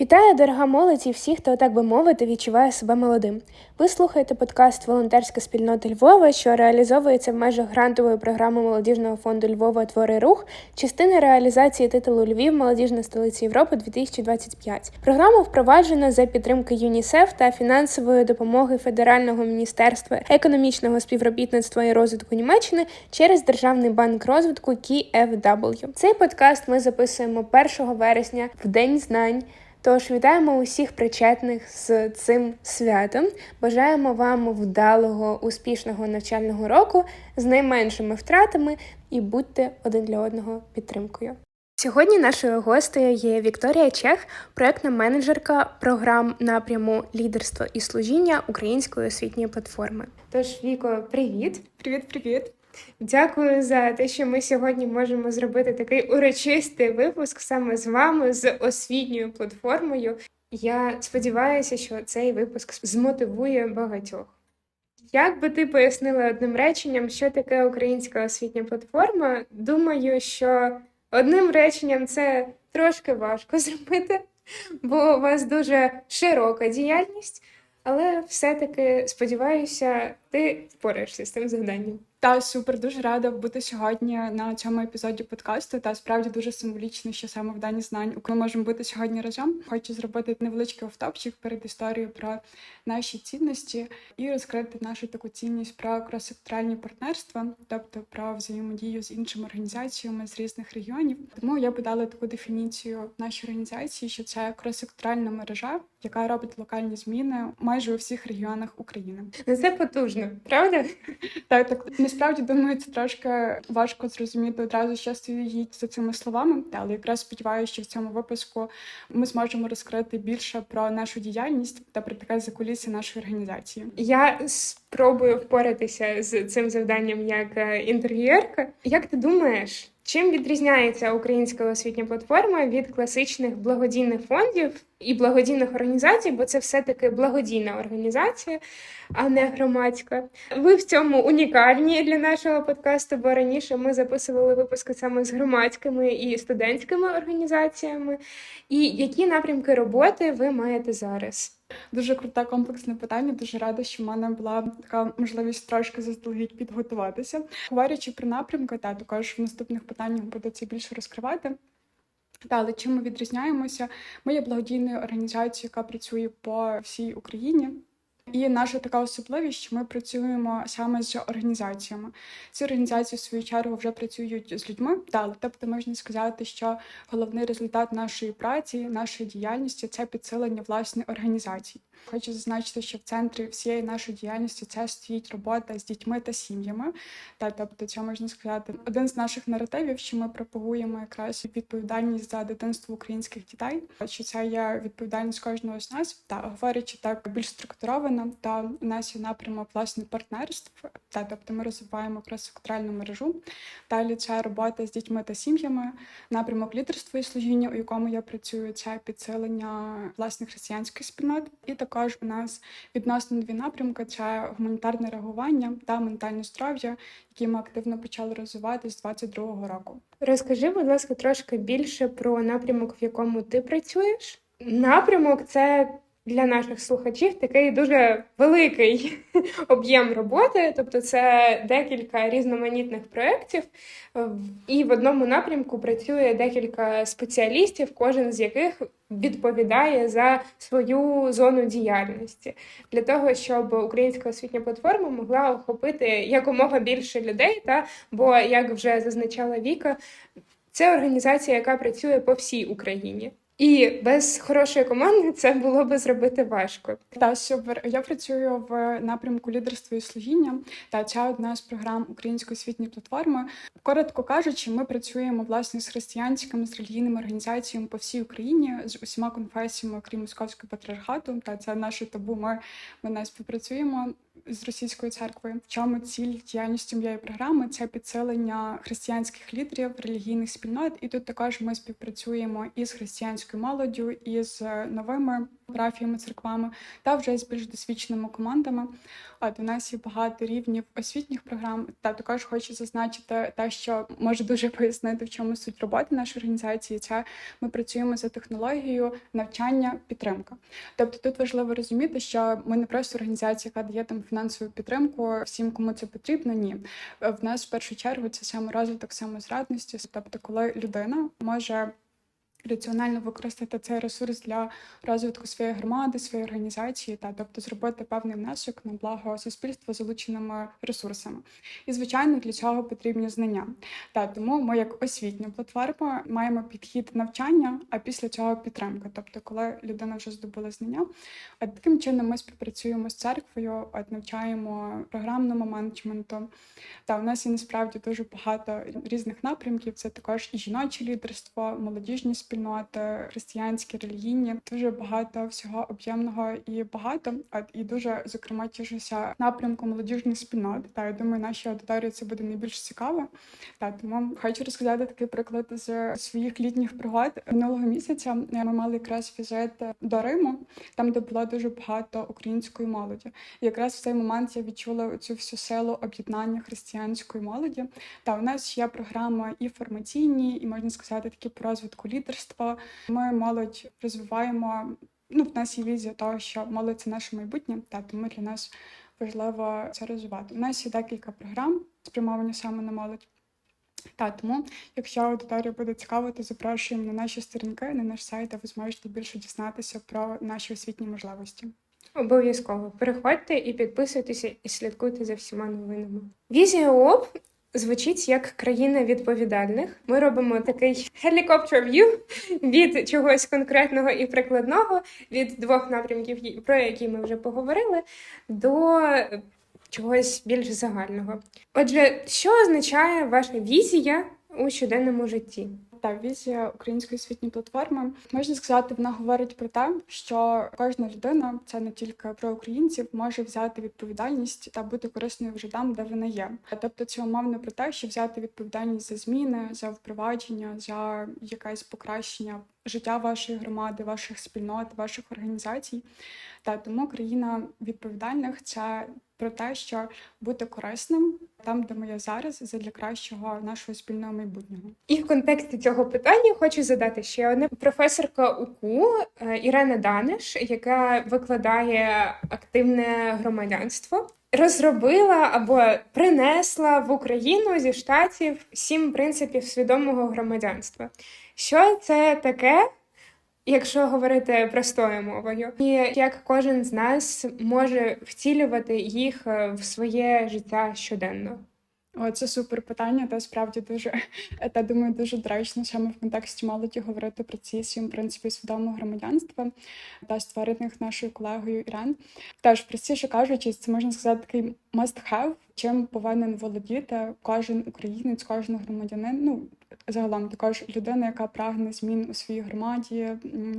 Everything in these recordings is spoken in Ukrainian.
Вітаю, дорога молодь і всі, хто, так би мовити, відчуває себе молодим. Ви слухаєте подкаст Волонтерська спільнота Львова, що реалізовується в межах грантової програми молодіжного фонду Львова Твори рух, частина реалізації титулу Львів Молодіжна столиця Європи 2025. Програму впроваджено за підтримки ЮНІСЕФ та фінансової допомоги Федерального міністерства економічного співробітництва і розвитку Німеччини через Державний банк розвитку KfW. Цей подкаст ми записуємо 1 вересня в День знань. Тож вітаємо усіх причетних з цим святом. Бажаємо вам вдалого, успішного навчального року з найменшими втратами і будьте один для одного підтримкою. Сьогодні нашою гостею є Вікторія Чех, проектна менеджерка програм напряму лідерство і служіння української освітньої платформи. Тож, Віко, привіт! Привіт, привіт. Дякую за те, що ми сьогодні можемо зробити такий урочистий випуск саме з вами, з освітньою платформою. Я сподіваюся, що цей випуск змотивує багатьох. Як би ти пояснила одним реченням, що таке українська освітня платформа? Думаю, що одним реченням це трошки важко зробити, бо у вас дуже широка діяльність, але все-таки сподіваюся, ти впораєшся з цим завданням. Та супер, дуже рада бути сьогодні на цьому епізоді подкасту. Та справді дуже символічно, що саме в дані знань ми можемо бути сьогодні разом. Хочу зробити невеличкий автопчик перед історією про наші цінності і розкрити нашу таку цінність про кросекторальні партнерства, тобто про взаємодію з іншими організаціями з різних регіонів. Тому я подала таку дефініцію нашій організації, що це кросекторальна мережа, яка робить локальні зміни майже у всіх регіонах України. Ну це потужно, правда? Так, так насправді думаю, це трошки важко зрозуміти одразу, що стоїть за цими словами. Але якраз сподіваюся, що в цьому випуску ми зможемо розкрити більше про нашу діяльність та про таке закулісся нашої організації. Я спробую впоратися з цим завданням як е, інтерв'юерка. Як ти думаєш, чим відрізняється українська освітня платформа від класичних благодійних фондів і благодійних організацій, бо це все-таки благодійна організація, а не громадська. Ви в цьому унікальні для нашого подкасту, бо раніше ми записували випуски саме з громадськими і студентськими організаціями. І які напрямки роботи ви маєте зараз? Дуже круте комплексне питання. Дуже рада, що в мене була така можливість трошки заздалегідь підготуватися. Говорячи про напрямки, та також в наступних питаннях буду це більше розкривати. Але чим ми відрізняємося? Ми є благодійною організацією, яка працює по всій Україні. І наша така особливість, що ми працюємо саме з організаціями. Ці організації, в свою чергу, вже працюють з людьми. Далі, тобто, можна сказати, що головний результат нашої праці, нашої діяльності це підсилення власне організацій. Хочу зазначити, що в центрі всієї нашої діяльності це стоїть робота з дітьми та сім'ями. Та тобто, це можна сказати, один з наших наративів, що ми пропагуємо якраз відповідальність за дитинство українських дітей. Що це є відповідальність кожного з нас, та говорячи так більш структуровано, та у нас є напрямок власне партнерств. Та тобто ми розвиваємо крос-секторальну мережу. Далі це робота з дітьми та сім'ями, напрямок лідерства і служіння, у якому я працюю, це підсилення власне християнських спільнот. І також у нас відносно дві напрямки: це гуманітарне реагування та ментальне здоров'я, які ми активно почали розвивати з 22-го року. Розкажи, будь ласка, трошки більше про напрямок, в якому ти працюєш. Напрямок це для наших слухачів такий дуже великий об'єм роботи, тобто це декілька різноманітних проєктів, і в одному напрямку працює декілька спеціалістів, кожен з яких відповідає за свою зону діяльності для того, щоб українська освітня платформа могла охопити якомога більше людей. Та бо, як вже зазначала Віка, це організація, яка працює по всій Україні. І без хорошої команди це було би зробити важко. Та супер. Я працюю в напрямку лідерства і служіння. Та ця одна з програм української освітньої платформи. Коротко кажучи, ми працюємо власне з християнськими з релігійними організаціями по всій Україні з усіма конфесіями, окрім московського патріархату. Та це наше табу. Ми, ми не співпрацюємо з російською церквою. В чому ціль діяльності моєї програми? Це підсилення християнських лідерів, релігійних спільнот. І тут також ми співпрацюємо із християнською молоддю, із новими парафіями, церквами та вже з більш досвідченими командами. От у нас є багато рівнів освітніх програм. Та також хочу зазначити те, що може дуже пояснити, в чому суть роботи нашої організації. Це ми працюємо за технологією навчання підтримка. Тобто тут важливо розуміти, що ми не просто організація, яка дає там фінансову підтримку всім, кому це потрібно. Ні, в нас в першу чергу це саморозвиток самозрадності. Тобто, коли людина може раціонально використати цей ресурс для розвитку своєї громади, своєї організації, та тобто зробити певний внесок на благо суспільства залученими ресурсами. І звичайно, для цього потрібні знання. Та тому ми, як освітня платформа, маємо підхід навчання, а після цього підтримка. Тобто, коли людина вже здобула знання, от таким чином ми співпрацюємо з церквою, от навчаємо програмному менеджменту. Та у нас є насправді дуже багато різних напрямків. Це також і жіноче лідерство, молодіжні спільноти, християнські, релігійні, дуже багато всього об'ємного і багато. От і дуже зокрема тішуся напрямку молодіжних спільнот. Та я думаю, нашій аудиторії це буде найбільш цікаво. Та тому хочу розказати такий приклад з своїх літніх пригод минулого місяця. Ми мали якраз візит до Риму, там де було дуже багато української молоді. І якраз в цей момент я відчула цю всю силу об'єднання християнської молоді. Та у нас є програма і формаційні, і можна сказати, такі по розвитку лідерства. Ми молодь розвиваємо. Ну, в нас є візія того, що молодь це наше майбутнє, та тому для нас важливо це розвивати. У нас є декілька програм, спрямовані саме на молодь. Та тому, якщо аудиторія буде цікава, то запрошуємо на наші сторінки, на наш сайт, де ви зможете більше дізнатися про наші освітні можливості. Обов'язково переходьте і підписуйтеся і слідкуйте за всіма новинами. Візія ООП звучить як країна відповідальних. Ми робимо такий helicopter view від чогось конкретного і прикладного, від двох напрямків, про які ми вже поговорили, до чогось більш загального. Отже, що означає ваша візія у щоденному житті? Та візія української освітньої платформи можна сказати, вона говорить про те, що кожна людина, це не тільки про українців, може взяти відповідальність та бути корисною вже там, де вона є. Тобто, це умовно про те, що взяти відповідальність за зміни, за впровадження, за якесь покращення життя вашої громади, ваших спільнот, ваших організацій. Та тому країна відповідальних це про те, що бути корисним там, де ми є зараз, задля кращого нашого спільного майбутнього. І в контексті цього питання хочу задати ще одне професорка УКУ е, Ірена Даниш, яка викладає активне громадянство, розробила або принесла в Україну зі штатів сім принципів свідомого громадянства. Що це таке? Якщо говорити простою мовою, і як кожен з нас може втілювати їх е, в своє життя щоденно? О, це супер питання, та справді дуже та думаю, дуже доречно саме в контексті молоді говорити про ці сім принципів свідомого громадянства та створених нашою колегою Ірен. Теж простіше кажучи, це можна сказати такий must have, чим повинен володіти кожен українець, кожен громадянин. Ну загалом також людина, яка прагне змін у своїй громаді,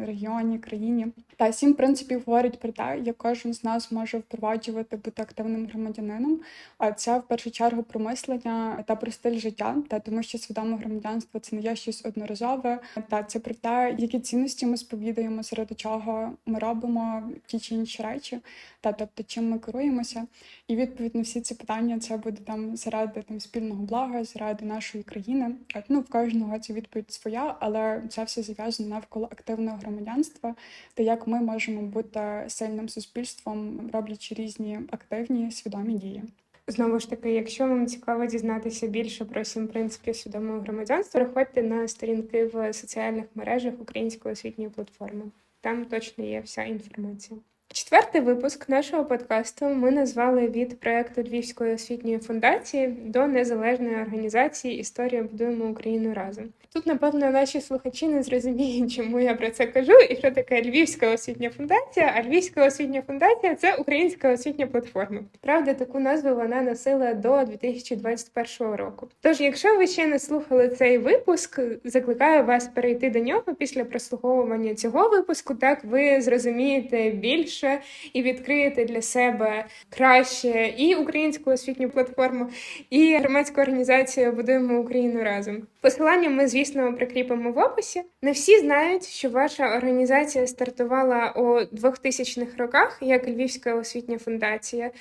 регіоні, країні. Та сім принципів говорять про те, як кожен з нас може впроваджувати бути активним громадянином. А це в першу чергу про мислення та про стиль життя, та тому що свідоме громадянство це не є щось одноразове, та це про те, які цінності ми сповідуємо, заради чого ми робимо ті чи інші речі, та тобто чим ми керуємося. І відповідь на всі ці питання це буде там заради там спільного блага, заради нашої країни. Ну в кожного ця відповідь своя, але це все зав'язано навколо активного громадянства, та як ми можемо бути сильним суспільством, роблячи різні активні свідомі дії. Знову ж таки, якщо вам цікаво дізнатися більше про сім принципів свідомого громадянства, переходьте на сторінки в соціальних мережах Української освітньої платформи. Там точно є вся інформація. Четвертий випуск нашого подкасту ми назвали від проекту Львівської освітньої фундації до незалежної організації Історія будуємо Україну разом. Тут, напевно, наші слухачі не зрозуміють, чому я про це кажу, і що таке Львівська освітня фундація. А Львівська освітня фундація це українська освітня платформа. Правда, таку назву вона носила до 2021 року. Тож, якщо ви ще не слухали цей випуск, закликаю вас перейти до нього після прослуховування цього випуску. Так ви зрозумієте більше більше і відкриєте для себе краще і українську освітню платформу, і громадську організацію Будуємо Україну разом. Посилання ми, звісно, прикріпимо в описі. Не всі знають, що ваша організація стартувала у 2000-х роках як Львівська освітня фундація.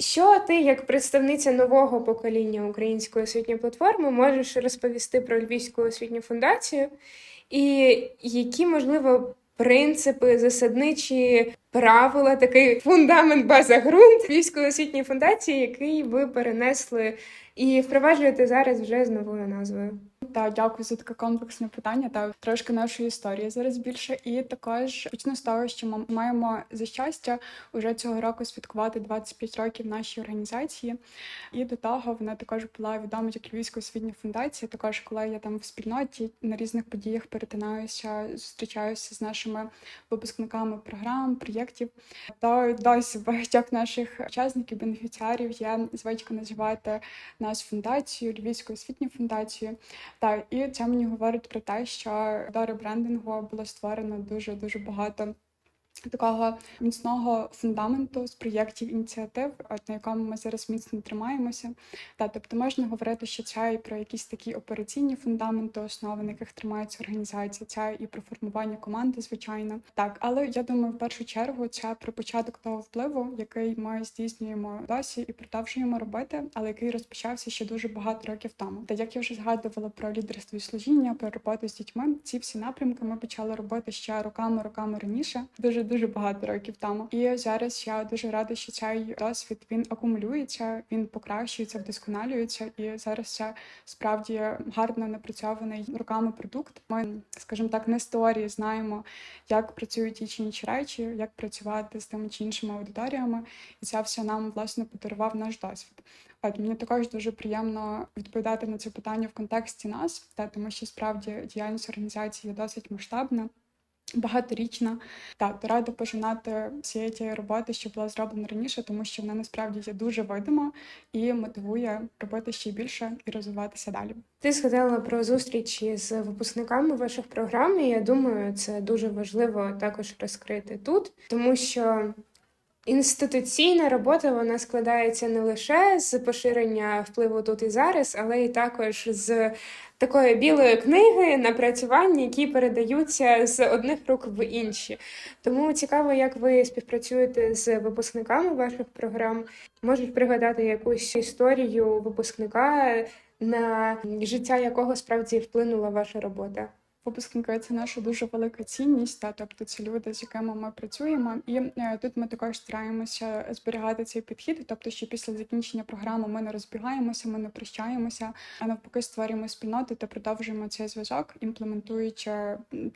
Що ти, як представниця нового покоління української освітньої платформи, можеш розповісти про Львівську освітню фундацію, і які, можливо, принципи, засадничі правила, такий фундамент, база ґрунт військово-освітньої фундації, який ви перенесли і впроваджуєте зараз вже з новою назвою? Та дякую за таке комплексне питання та трошки нашої історії зараз більше. І також почну з того, що ми маємо за щастя уже цього року святкувати 25 років нашій організації. І до того вона також була відома як Львівська освітня фундація. Також, коли я там в спільноті на різних подіях перетинаюся, зустрічаюся з нашими випускниками програм, проєктів, то досі багатьох наших учасників, бенефіціарів є звичка називати нас фундацією, Львівською освітньою фундацією. Так, і це мені говорить про те, що до ребрендингу було створено дуже дуже багато. Такого міцного фундаменту з проєктів ініціатив, от на якому ми зараз міцно тримаємося. Та тобто можна говорити, що це і про якісь такі операційні фундаменти, основи, на яких тримається організація, це і про формування команди, звичайно. Так, але я думаю, в першу чергу це про початок того впливу, який ми здійснюємо досі і продовжуємо робити, але який розпочався ще дуже багато років тому. Та як я вже згадувала про лідерство і служіння, про роботу з дітьми, ці всі напрямки ми почали робити ще роками, роками раніше. Дуже дуже багато років тому. І зараз я дуже рада, що цей досвід він акумулюється, він покращується, вдосконалюється. І зараз це справді гарно напрацьований роками продукт. Ми, скажімо так, не з знаємо, як працюють ті чи інші речі, як працювати з тими чи іншими аудиторіями, і це все нам власне подарував наш досвід. От мені також дуже приємно відповідати на це питання в контексті нас, та тому що справді діяльність організації досить масштабна. Багаторічна та то рада пожинати всієї тієї роботи, що була зроблена раніше, тому що вона насправді є дуже видима і мотивує робити ще більше і розвиватися далі. Ти згадала про зустрічі з випускниками ваших програм, і я думаю, це дуже важливо також розкрити тут, тому що інституційна робота вона складається не лише з поширення впливу тут і зараз, але й також з такої білої книги напрацювань, які передаються з одних рук в інші. Тому цікаво, як ви співпрацюєте з випускниками ваших програм. Можуть пригадати якусь історію випускника, на життя якого справді вплинула ваша робота. Випускники це наша дуже велика цінність, та тобто це люди, з якими ми працюємо. І е, тут ми також стараємося зберігати цей підхід, тобто, що після закінчення програми ми не розбігаємося, ми не прощаємося, а навпаки, створюємо спільноти та продовжуємо цей зв'язок, імплементуючи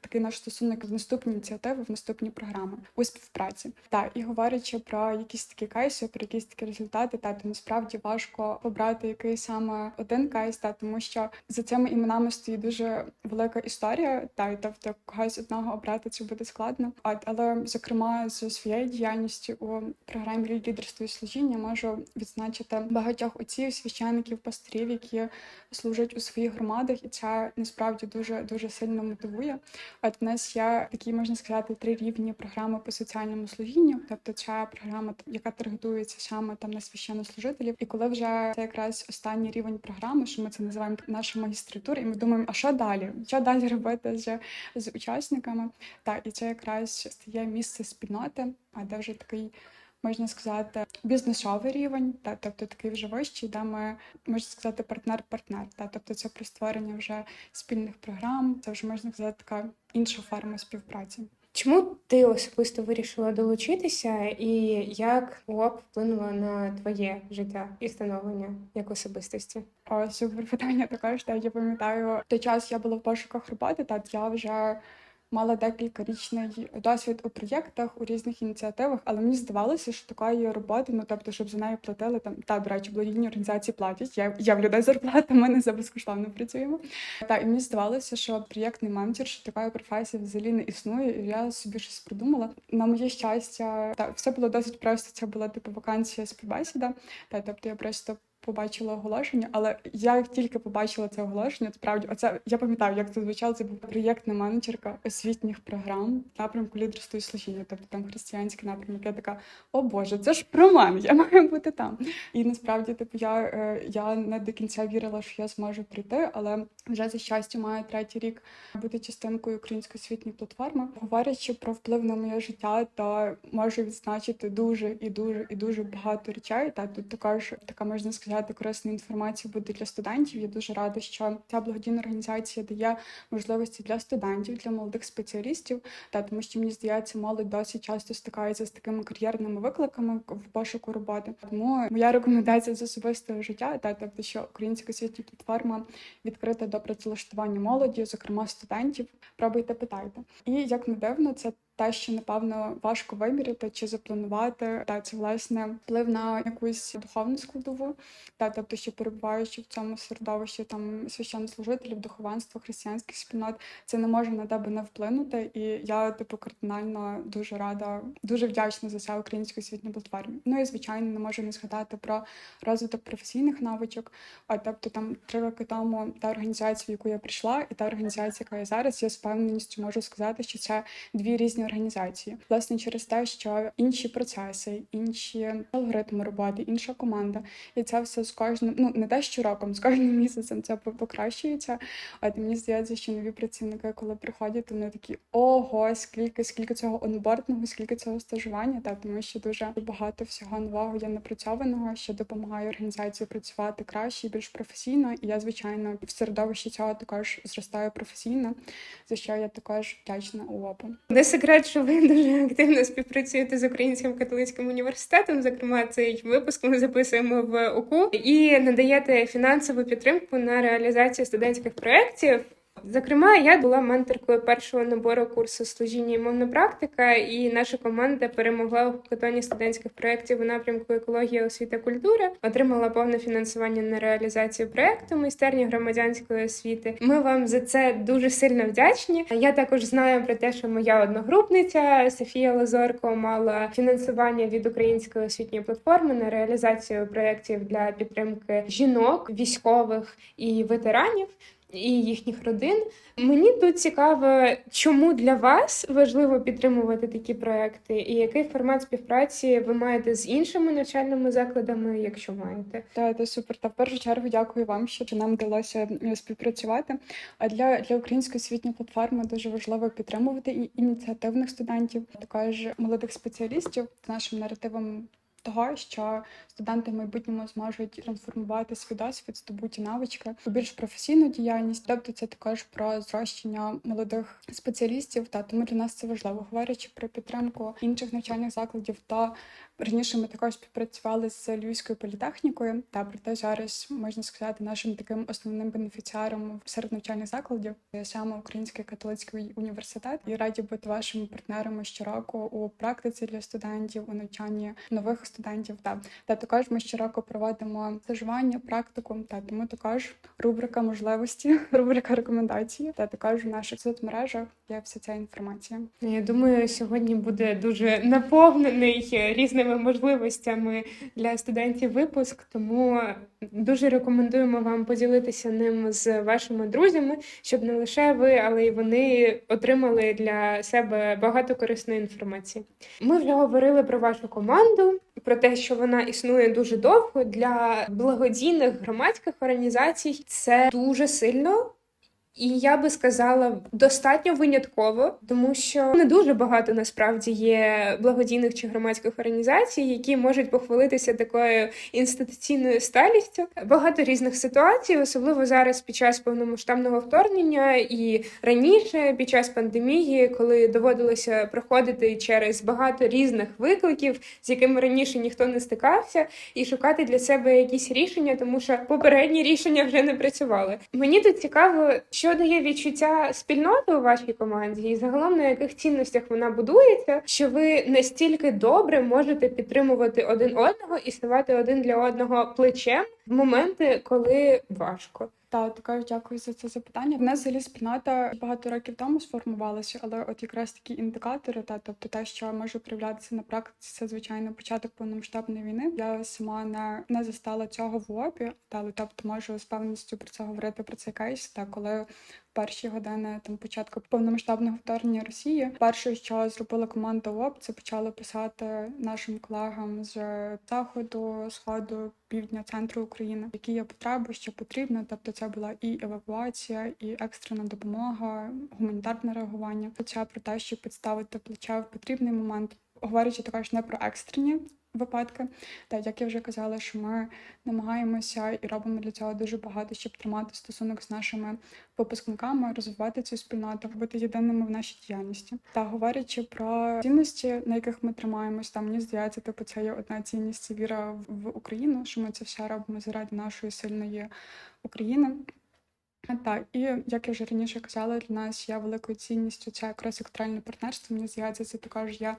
такий наш стосунок в наступні ініціативи, в наступні програми у співпраці. Та і говорячи про якісь такі кейси, про якісь такі результати, та то насправді важко обрати який саме один кейс, та тому що за цими іменами стоїть дуже велика історія, та й тобто когось одного обрати це буде складно. От, але зокрема з своєї діяльності у програмі лідерство і служіння можу відзначити багатьох отців, священиків, пасторів, які служать у своїх громадах, і це насправді дуже дуже сильно мотивує. От в нас є такі, можна сказати, три рівні програми по соціальному служінню. Тобто, це програма, яка таргетується саме там на священнослужителів. І коли вже це якраз останній рівень програми, що ми це називаємо наша магістратура, і ми думаємо, а що далі? Що далі робити з, з учасниками? Так, і це якраз стає місце спільноти, а де вже такий. Можна сказати, бізнесовий рівень, та тобто такий вже вищий, де ми можна сказати партнер-партнер. Та тобто це про створення вже спільних програм. Це вже можна сказати така інша форма співпраці. Чому ти особисто вирішила долучитися, і як ООП вплинула на твоє життя і становлення як особистості? О, супер питання також. Та я пам'ятаю, той час я була в пошуках роботи, та я вже мала декілька річний досвід у проєктах у різних ініціативах, але мені здавалося, що такої роботи, ну тобто, щоб за нею платили там та до речі, благодійні організації платять. Я, я в людей зарплата, ми не за безкоштовно працюємо. Та і мені здавалося, що проєктний менеджер, що такої професії взагалі не існує. І я собі щось придумала. На моє щастя, та все було досить просто. Це була типу вакансія співбесіда. Та тобто я просто побачила оголошення, але я тільки побачила це оголошення, справді, оце я пам'ятаю, як це. Це був проєктна менеджерка освітніх програм напрямку лідерства і служіння, тобто там християнський напрямок. Я така, о Боже, це ж про мене, я маю бути там. І насправді, типу, я, е, я не до кінця вірила, що я зможу прийти, але вже за щастя маю третій рік бути частинкою української освітньої платформи. Говорячи про вплив на моє життя, то можу відзначити дуже і дуже і дуже багато речей. Та тут також така можна сказати корисна інформація буде для студентів. Я дуже рада, що ця благодійна організація дає можливості для студентів, для молодих спеціалістів. Та тому, що мені здається, молодь досить часто стикається з такими кар'єрними викликами в пошуку роботи. Тому моя рекомендація з особистого життя, та тобто, що українська освітня платформа відкрита до працевлаштування молоді, зокрема студентів. Пробуйте, питайте. І як не дивно, це те, що напевно важко виміряти чи запланувати, та це власне вплив на якусь духовну складову, та тобто, що перебуваючи в цьому середовищі там священнослужителів, духовенства, християнських спільнот, це не може на тебе не вплинути. І я типу кардинально дуже рада, дуже вдячна за це українській освітній платформі. Ну і звичайно, не можу не згадати про розвиток професійних навичок. А тобто, там три роки тому та організація, в яку я прийшла, і та організація, яка я зараз, я з певненістю можу сказати, що це дві різні організації. Власне, через те, що інші процеси, інші алгоритми роботи, інша команда, і це все з кожним, ну не те щороком, з кожним місяцем це по- покращується. От мені здається, що нові працівники, коли приходять, вони такі ого, скільки, скільки цього онбордного, скільки цього стажування, та тому що дуже багато всього нового є напрацьованого, що допомагає організації працювати краще і більш професійно. І я, звичайно, в середовищі цього також зростаю професійно, за що я також вдячна УОПу. Не секрет, що ви дуже активно співпрацюєте з Українським католицьким університетом. Зокрема, цей випуск ми записуємо в УКУ і надаєте фінансову підтримку на реалізацію студентських проєктів. Зокрема, я була менторкою першого набору курсу служіння і мовна практика, і наша команда перемогла у хакатоні студентських проєктів у напрямку екологія, освіта, культура, отримала повне фінансування на реалізацію проєкту майстерні громадянської освіти. Ми вам за це дуже сильно вдячні. Я також знаю про те, що моя одногрупниця Софія Лазорко мала фінансування від української освітньої платформи на реалізацію проєктів для підтримки жінок, військових і ветеранів і їхніх родин. Мені тут цікаво, чому для вас важливо підтримувати такі проекти, і який формат співпраці ви маєте з іншими навчальними закладами, якщо маєте. Та це супер. Та в першу чергу дякую вам, що нам вдалося співпрацювати. А для, для української освітньої платформи дуже важливо підтримувати і ініціативних студентів, також молодих спеціалістів з нашим наративом. Того, що студенти в майбутньому зможуть трансформувати свій досвід, здобуті навички у більш професійну діяльність. Тобто це також про зрощення молодих спеціалістів. Та тому для нас це важливо. Говорячи про підтримку інших навчальних закладів, то раніше ми також співпрацювали з Львівською політехнікою. Та проте зараз можна сказати, нашим таким основним бенефіціаром серед навчальних закладів є саме Український католицький університет. І раді бути вашими партнерами щороку у практиці для студентів, у навчанні нових студентів. Та, та також ми щороку проводимо стажування, практику. Та тому також рубрика можливості, рубрика рекомендації. Та також в наших соцмережах є вся ця інформація. Я думаю, сьогодні буде дуже наповнений різними можливостями для студентів випуск, тому дуже рекомендуємо вам поділитися ним з вашими друзями, щоб не лише ви, але й вони отримали для себе багато корисної інформації. Ми вже говорили про вашу команду, про те, що вона існує дуже довго для благодійних громадських організацій. Це дуже сильно. І я би сказала достатньо винятково, тому що не дуже багато насправді є благодійних чи громадських організацій, які можуть похвалитися такою інституційною сталістю. Багато різних ситуацій, особливо зараз під час повномасштабного вторгнення, і раніше під час пандемії, коли доводилося проходити через багато різних викликів, з якими раніше ніхто не стикався, і шукати для себе якісь рішення, тому що попередні рішення вже не працювали. Мені тут цікаво, що дає відчуття спільноти у вашій команді, і загалом на яких цінностях вона будується, що ви настільки добре можете підтримувати один одного і ставати один для одного плечем в моменти, коли важко. Та також дякую за це запитання. В нас взагалі спільнота багато років тому сформувалася, але от якраз такі індикатори, та тобто те, що може проявлятися на практиці, це звичайно початок повномасштабної війни. Я сама не, не застала цього в ОПі, та але тобто можу з певністю про це говорити про цей кейс. Та коли перші години там початку повномасштабного вторгнення Росії, перше, що зробила команда ОП, це почала писати нашим колегам з заходу, сходу, півдня, центру України, які є потреби, що потрібно. Тобто, це була і евакуація, і екстрена допомога, гуманітарне реагування. Це про те, щоб підставити плече в потрібний момент, говорячи також не про екстрені. Випадки, та як я вже казала, що ми намагаємося і робимо для цього дуже багато, щоб тримати стосунок з нашими випускниками, розвивати цю спільноту, бути єдиними в нашій діяльності. Та говорячи про цінності, на яких ми тримаємось, там мені здається, типу, це є одна цінність це віра в- Україну, що ми це все робимо заради нашої сильної України. Так, і як я вже раніше казала, для нас є великою цінністю це якраз секторальне партнерство. Мені здається, це також є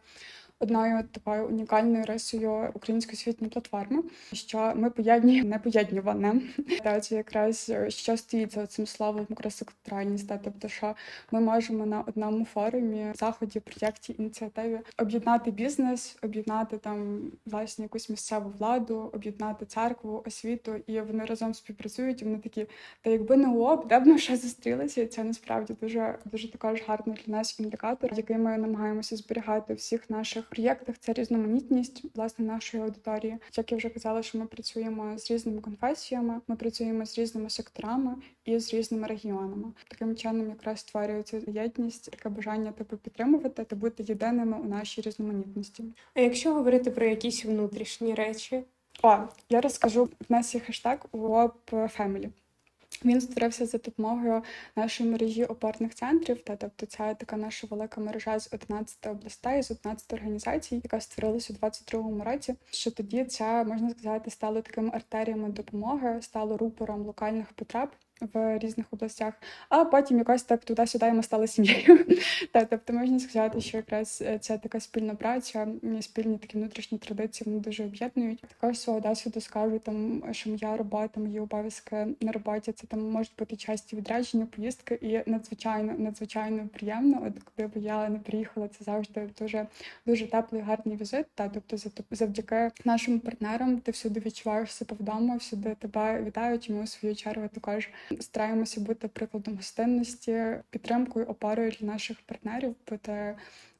одною такою унікальною рисою української освітньої платформи, що ми поєднуємо непоєднюване. Та це якраз е, що стоїть за цим словом якраз секторальність. Та, тобто, що ми можемо на одному форумі, заході, проєкті, ініціативі об'єднати бізнес, об'єднати там власне якусь місцеву владу, об'єднати церкву, освіту, і вони разом співпрацюють. І вони такі, та якби не ООП, де б ми ще зустрілися, і це насправді дуже дуже також гарний для нас індикатор, який ми намагаємося зберігати всіх наших проєктах. Це різноманітність власне нашої аудиторії. Як я вже казала, що ми працюємо з різними конфесіями, ми працюємо з різними секторами і з різними регіонами. Таким чином, якраз створюється єдність, таке бажання типу підтримувати та бути єдиними у нашій різноманітності. А якщо говорити про якісь внутрішні речі, О, я розкажу. В нас є хештег УОП Family. Він створився за допомогою нашої мережі опорних центрів. Та тобто ця така наша велика мережа з 11 областей, з 11 організацій, яка створилася у 22-му році. Що тоді це можна сказати стало такими артеріями допомоги, стало рупором локальних потреб. В різних областях, а потім якось так туди-сюди ми стали сім'єю. Та тобто можна сказати, що якраз е, ця така спільна праця, спільні такі внутрішні традиції вони дуже об'єднують. Також свого досвіду скажу там, що моя робота, мої обов'язки на роботі це там можуть бути часті відрядження, поїздки, і надзвичайно надзвичайно приємно. От коли б я не приїхала, це завжди дуже дуже теплий, гарний візит. Та тобто за- завдяки нашим партнерам ти всюди відчуваєш себе вдома, всюди тебе вітають. І ми у свою чергу також стараємося бути прикладом гостинності, підтримкою, опорою для наших партнерів, бути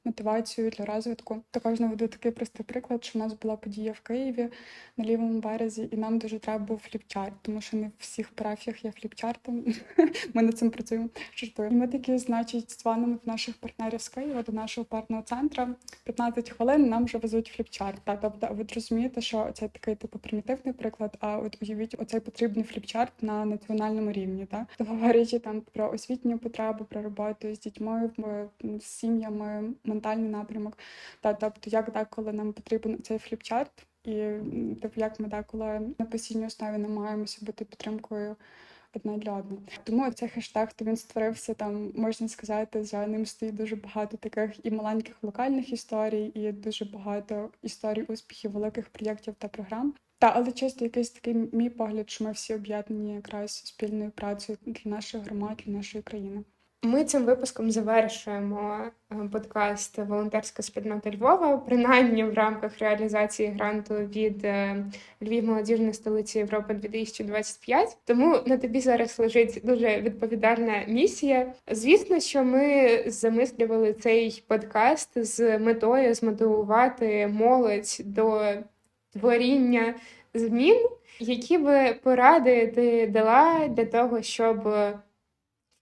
мотивацією для розвитку. Також наведу такий простий приклад, що в нас була подія в Києві на лівому березі, і нам дуже треба був фліпчарт, тому що не в всіх парафіях є фліпчарти. Ми над цим працюємо. І ми такі, значить, дзвонимо до наших партнерів з Києва, до нашого парного центру. 15 хвилин нам вже везуть фліпчарт. Та тобто, ви розумієте, що це такий типу примітивний приклад. А от уявіть, оцей потрібний фліпчарт на національному рівні. Та говорячи там про освітню потребу, про роботу з дітьми, з сім'ями, ментальний напрямок. Та тобто, як деколи нам потрібен цей фліпчарт, і типу, як ми деколи на постійній основі намагаємося бути підтримкою одна для одної. Тому цей хештег то він створився там, можна сказати, за ним стоїть дуже багато таких і маленьких локальних історій, і дуже багато історій успіхів великих проєктів та програм. Та, але чисто якийсь такий мій погляд, що ми всі об'єднані якраз спільною працею для наших громад, для нашої країни. Ми цим випуском завершуємо е, подкаст Волонтерська спільнота Львова, принаймні в рамках реалізації гранту від е, Львів молодіжної столиці Європи 2025. Тому на тобі зараз лежить дуже відповідальна місія. Звісно, що ми замислювали цей подкаст з метою змотивувати молодь до творіння змін. Які би поради ти дала для того, щоб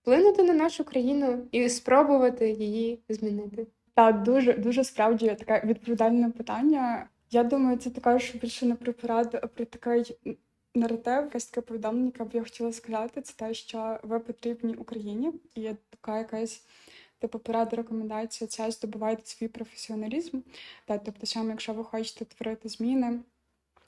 вплинути на нашу країну і спробувати її змінити. Так, дуже дуже справді таке відповідальне питання. Я думаю, це також більше не про пораду, а про такий наратив, якесь таке повідомлення, яке б я хотіла сказати, це те, що ви потрібні Україні, і є така якась. Типу порада рекомендація це здобувайте свій професіоналізм. Та, тобто, саме якщо ви хочете творити зміни,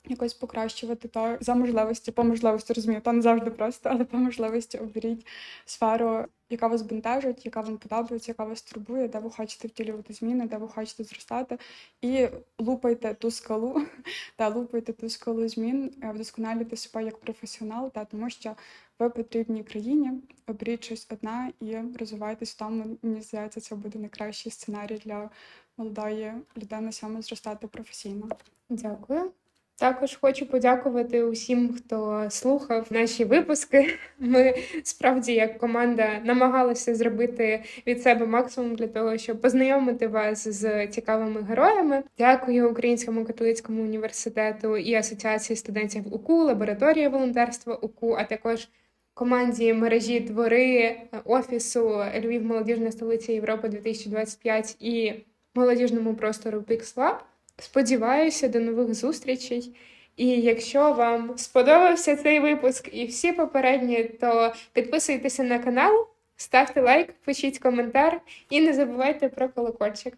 якось покращувати, то за можливості, по можливості розумію, то не завжди просто, але по можливості оберіть сферу, яка вас бентежить, яка вам подобається, яка вас турбує, де ви хочете втілювати зміни, де ви хочете зростати, і лупайте ту скалу, та лупайте ту скалу змін, е, вдосконалюйте себе як професіонал, та тому що ви потрібні країні, оберіть щось одне і розвивайтесь в тому. Мені здається, це буде найкращий сценарій для молодої людини саме зростати професійно. Дякую. Також хочу подякувати усім, хто слухав наші випуски. Ми справді, як команда, намагалися зробити від себе максимум для того, щоб познайомити вас з цікавими героями. Дякую Українському католицькому університету і Асоціації студентів УКУ, лабораторії волонтерства УКУ, а також команді мережі твори офісу Львів Молодіжна столиця Європи 2025 і молодіжному простору PixLab. Сподіваюся, до нових зустрічей. І якщо вам сподобався цей випуск і всі попередні, то підписуйтеся на канал, ставте лайк, пишіть коментар і не забувайте про колокольчик.